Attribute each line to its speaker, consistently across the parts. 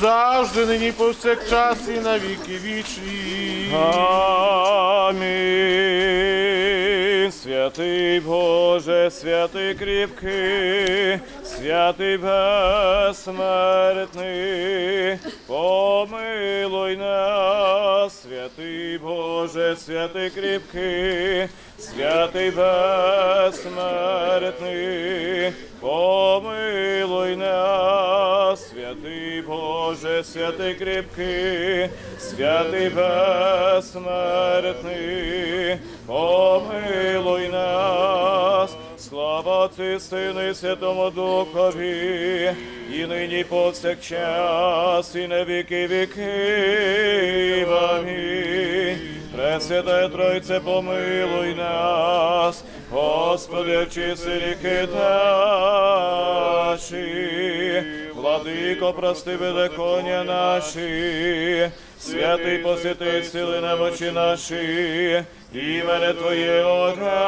Speaker 1: завжди, нині повсякчас і на віки вічні.
Speaker 2: Амінь. Святий Боже, святий кріпкий, святий безсмертний, помилуй нас, святий Боже, святий кріпкий, святий безсмертний, помилуй нас, святий Боже, святий кріпкий, святий безсмертний, помилуй нас, слава Сину і Святому Духові, і нині повсякчас, і на віки віки. Амінь. Пресвятая Тройце, помилуй нас, Господи, очисти ріки наші, владико, прости беззаконня наші, святий посвяти сили на очі наші, імене Твоє огради.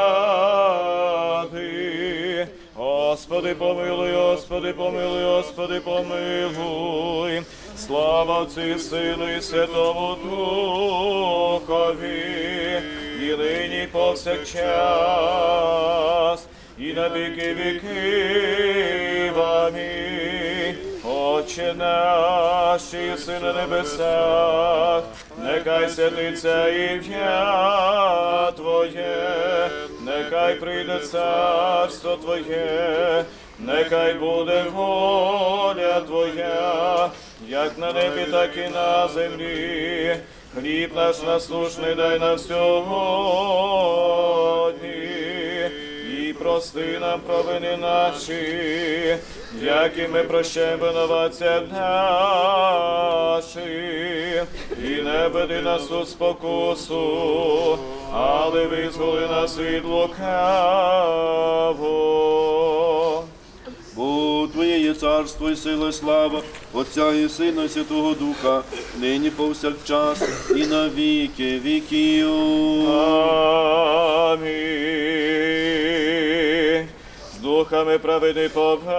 Speaker 2: Господи, помилуй, Господи, помилуй, Господи, помилуй. Слава Отцю і Сину і Святому Духові, і нині повсякчас, і на віки віків. Амінь. Отче наш, що єси на небесах, нехай святиться ім'я Твоє, нехай прийде царство Твоє, нехай буде воля Твоя, як на небі, так і на землі. Хліб наш насушний дай нам сьогодні, і прости нам провини наші, як і ми прощаємо винуватцям нашим, і не веди нас у спокусу, але визволи нас від лукавого.
Speaker 3: Бо Твоє є царство і сила, і слава, Отця і Сина, і Святого Духа, нині повсякчас і на віки віків.
Speaker 2: Амінь. З духами праведний поверли,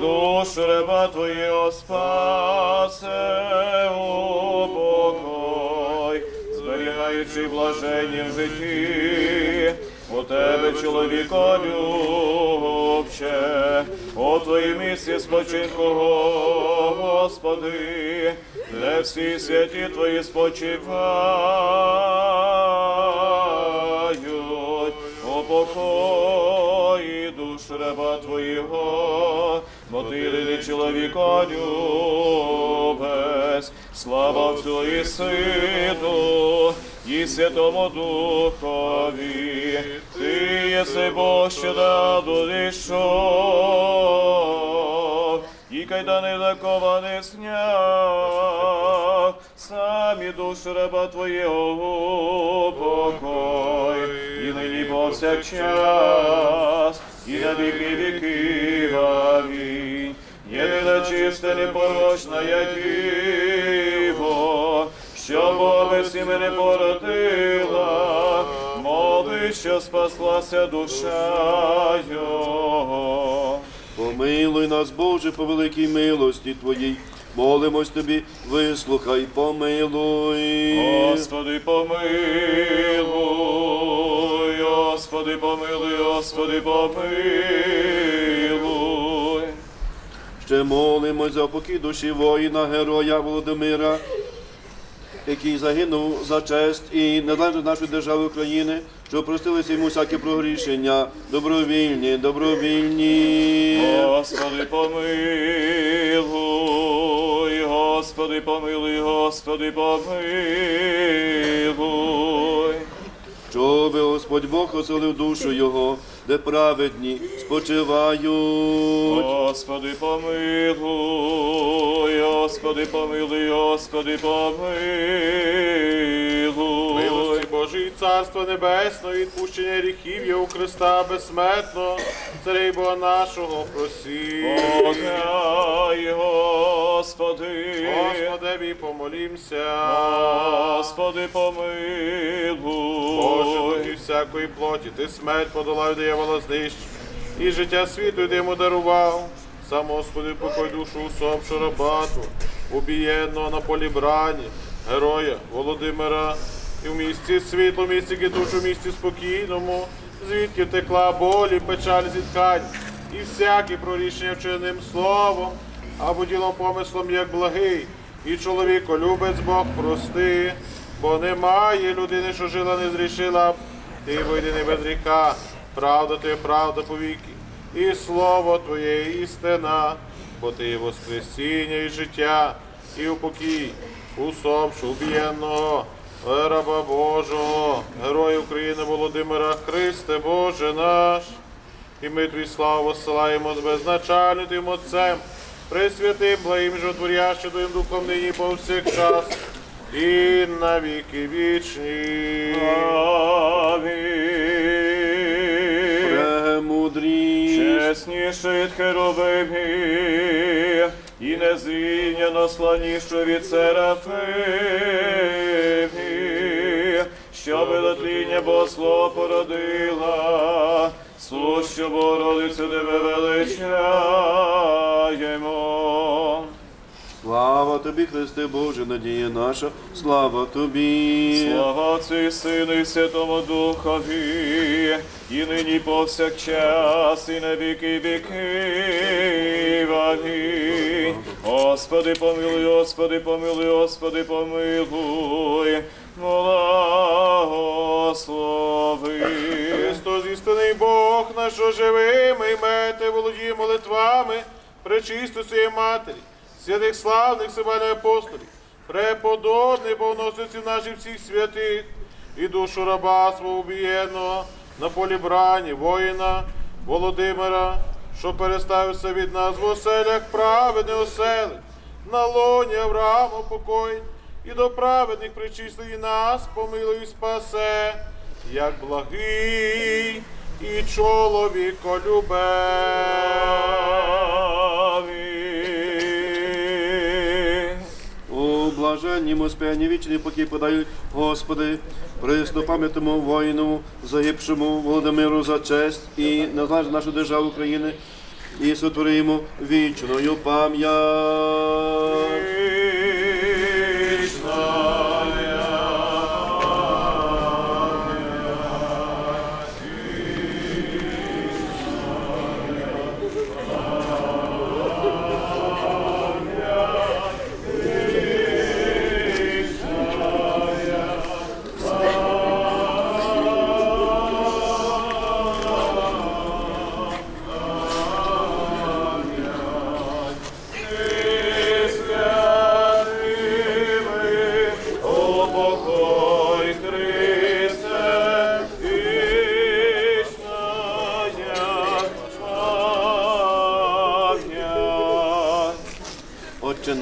Speaker 2: душу раба Твоєго спасе блаженні в житті. У тебе, чоловіко любче, у твоїй місці спочинку, Господи, де всі святі твої спочивають, у покої душ раба Твоєго, бо ти єдиний чоловіко любець, слава Отцю і Сину, і Святому Духові, ти єси Бог, що даду дійшов, і кайдани закований сняв, самі душу раба Твоєго покой, і нині повсякчас, і на віки віки. Амінь. Єдина чиста, непорочна я діво, що Бога всіми не породила, моли, що спаслася душа його.
Speaker 3: Помилуй нас, Боже, по великій милості Твоїй. Молимось Тобі, вислухай, помилуй.
Speaker 2: Господи, помилуй, Господи, помилуй, Господи, помилуй.
Speaker 3: Ще молимось за покій душі воїна, героя Володимира, який загинув за честь і незалежність нашої держави України, що простилися йому всякі прогрішення, добровільні, добровільні.
Speaker 2: Господи, помилуй, Господи, помилуй, Господи, помилуй.
Speaker 3: Господь Бог оселив душу його, де праведні спочивають.
Speaker 2: Господи, помилуй, Господи, помилуй, Господи, помилуй.
Speaker 1: Милості Божої, Царство Небесне, відпущення гріхів є у Христа безсмертно, царей Бога нашого просі.
Speaker 2: Подай, Господи,
Speaker 1: Господеві помолімся.
Speaker 2: Господи, помилуй.
Speaker 1: Боже, і всякої плоті, ти смерть подолав диявола знищ, і життя світу йди йому дарував. Сам Господи, покой душу усопшу рабату, убієнного на полі брані, героя Володимира, і в місті світло, в місті китушу, в місті спокійному, звідки втекла болі, печаль зіткань, і всякі прорішення вчинним словом, або ділом помислом, як благий, і чоловіко любець Бог прости, бо немає людини, що жила, не зрішила, б. ти вийди без гріха, правда ти правда повіки, і слово Твоє істина, бо ти воскресіння і життя, і упокій, усопшу убієнного, раба Божого, Героя України Володимира Христе, Боже наш. І ми Твій славу посилаємо з безначальним Отцем, Пресвятим, благим животворящим Твоїм Духом нині повсякчас і на віки вічні.
Speaker 2: Амінь.
Speaker 3: Премудрість.
Speaker 2: Чесніший від херовимів, і незрівняно славнішу від серафимів, що велетління Богослов породила, сущу Богородицю тебе величаємо.
Speaker 3: Тобі, Христе Боже, надія наша, слава тобі.
Speaker 2: Слава Отцю і Сину і Святому Духові, і нині повсякчас, і на віки віки. Амінь. Господи, помилуй, Господи, помилуй, Господи, помилуй, благослови.
Speaker 1: Христос істинний Бог наш, що живими, і мете володіє молитвами, пречисто своєї матері, святих славних себе апостолів, преподобний повносиці наших всіх святих, і душу раба свого убієнного на полі брані, воїна Володимира, що переставився від нас в оселях праведне оселить, на лоні Авраама покоїть, і до праведних причислені нас, помилуй спасе як благий і чоловіколюбе.
Speaker 3: У блаженнім сп'яні вічний покій подають, Господи, пам'ятному воїну, загибшому Володимиру за честь і незалежну нашу державу України, і сотворимо вічною пам'ять.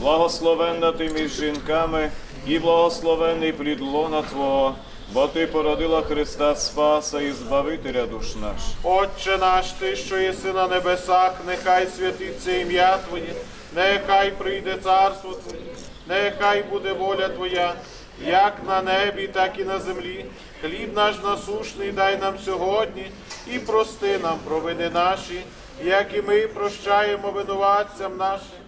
Speaker 2: благословенна ти між жінками, і благословенний плід лона Твого, бо ти породила Христа Спаса і Збавителя душ наш.
Speaker 1: Отче наш, ти, що єси на небесах, нехай святиться ім'я Твоє, нехай прийде царство Твоє, нехай буде воля Твоя, як на небі, так і на землі. Хліб наш насушний дай нам сьогодні і прости нам провини наші, як і ми прощаємо винуватцям нашим,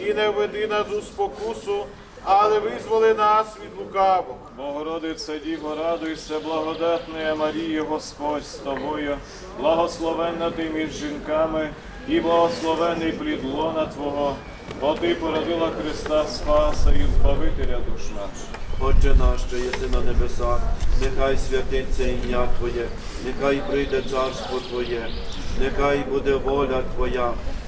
Speaker 1: і не введи нас у спокусу, але визволи нас від лукавого.
Speaker 2: Богородице Діво, радуйся, благодатна Марія, Господь з тобою, благословенна ти між жінками, і благословений плід лона Твого, бо ти породила Христа Спаса і Збавителя душ наш.
Speaker 3: Отче наш, що єси на небесах, нехай святиться ім'я Твоє, нехай прийде царство Твоє, нехай буде воля Твоя,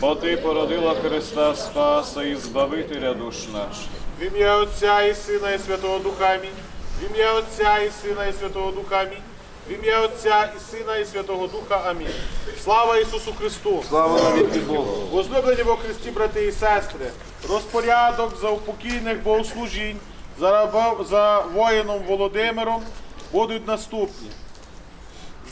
Speaker 2: бо ти породила Христа Спаса і Збавителя душ наших.
Speaker 1: В ім'я Отця і Сина і Святого Духа Амінь. В ім'я Отця і Сина і Святого Духа Амінь. В ім'я Отця і Сина і Святого Духа Амінь. Слава Ісусу Христу!
Speaker 3: Слава навіки Богу!
Speaker 1: Возлюблені во Христі, брати і сестри, розпорядок за упокійних богослужінь за, за воїном Володимиром будуть наступні.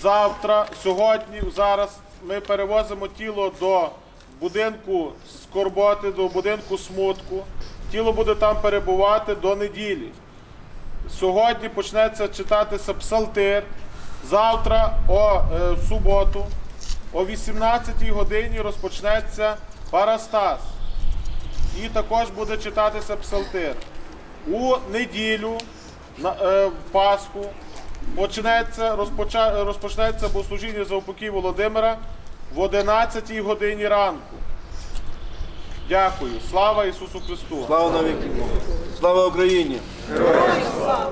Speaker 1: Завтра, сьогодні, зараз ми перевозимо тіло до будинку скорботи, до будинку смутку. Тіло буде там перебувати до неділі. Сьогодні почнеться читатися псалтир. Завтра, о, е, суботу, о 18 годині розпочнеться парастас. І також буде читатися псалтир. У неділю, на, е, Пасху, почнеться, розпочнеться богослужіння за упокій Володимира в 11 годині ранку. Дякую. Слава Ісусу Христу!
Speaker 3: Слава навіки Слава Україні!
Speaker 4: Героям на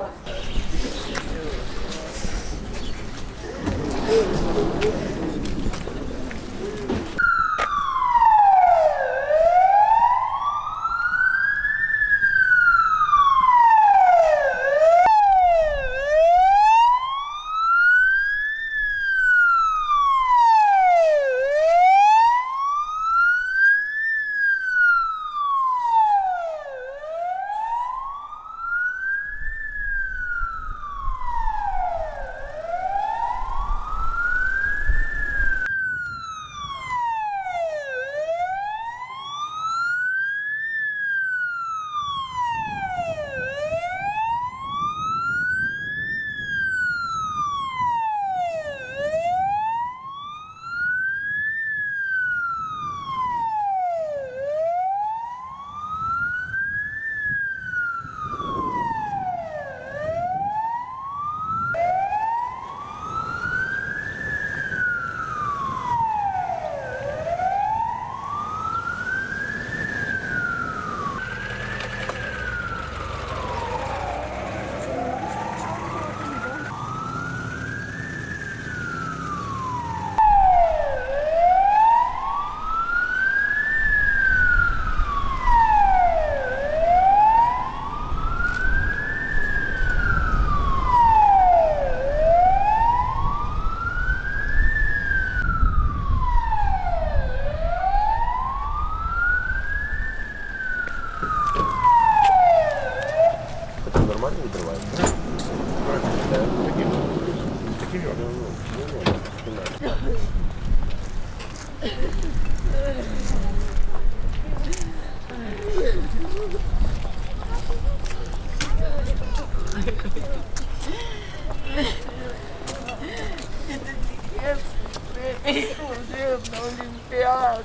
Speaker 4: Олімпіаді.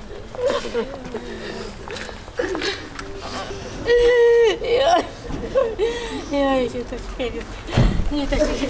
Speaker 4: Я, я діточки, діточки, діточки.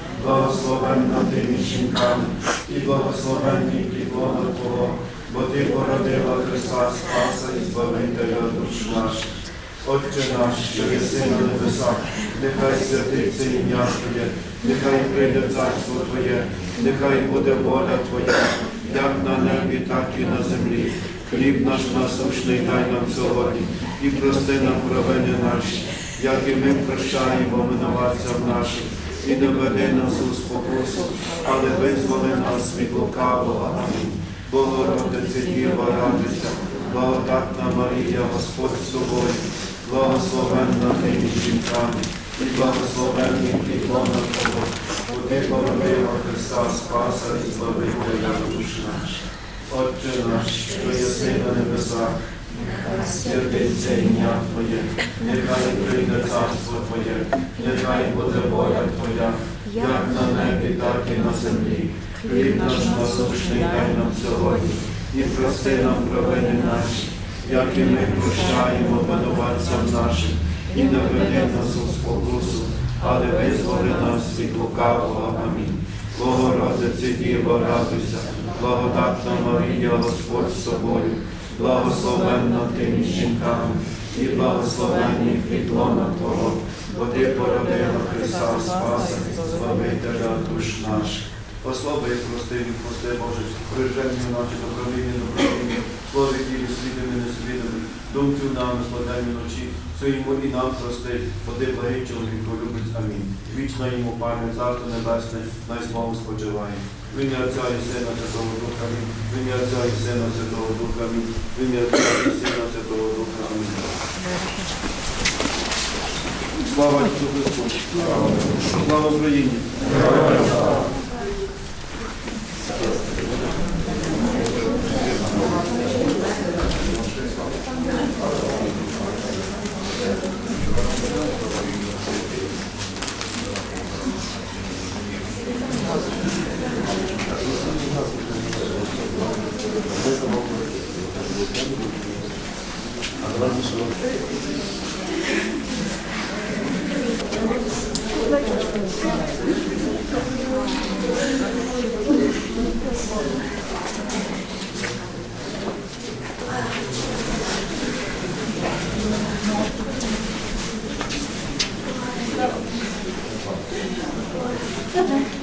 Speaker 3: благословенна ти між жінками, і благословенний плідлона Твого, бо ти породила Христа Спаса і Збавителя душ наших. Отче наш, що єси на небесах, нехай святиться ім'я Твоє, нехай прийде царство Твоє, нехай буде воля Твоя, як на небі, так і на землі. Хліб наш насущний дай нам сьогодні, і прости нам провини наші, як і ми прощаємо винуватцям нашим, і не веди нас у спокусу, але визволи нас від лукавого. Амінь. Богородице Діва, радуйся, благодатна Марія, Господь з тобою, благословенна ти між жінками, і благословенний підлона Твого, бо ти породила Христа Спаса і Збавителя душ наш. Отче наш, що єси на небесах, нехай святиться ім'я Твоє, нехай прийде царство Твоє, нехай буде воля Твоя, як на небі, так і на землі. Хліб наш насущний дай нам сьогодні, і прости нам провини наші, як і ми прощаємо винуватцям нашим, і не веди нас у спокусу, але визволи нас від лукавого. Амінь. Богородице Діво, радуйся, благодатна Марія, Господь з тобою, благословенна ти між жінками, і благословенний підлона Твого, бо ти породила Христа Спаса, Збавителя душ наших. Послави, прости, прости, Боже, прижені наші добровільні, добровільні, слові тілі, свідомі, несвідомі, думцю нам, складемі ночі, своїм і нам прости, бо ти благий чоловік, любить. Амінь. Вічна йому пам'ять, царство небесне, най славу спочиває. В ім'я Отця і Сина Святого Духа, Амінь. В ім'я Отця і Сина Святого Духа, Амінь. В ім'я Отця і Сина Святого Духа, Амінь. Слава Ісусу Христу! Слава Україні!
Speaker 5: Good.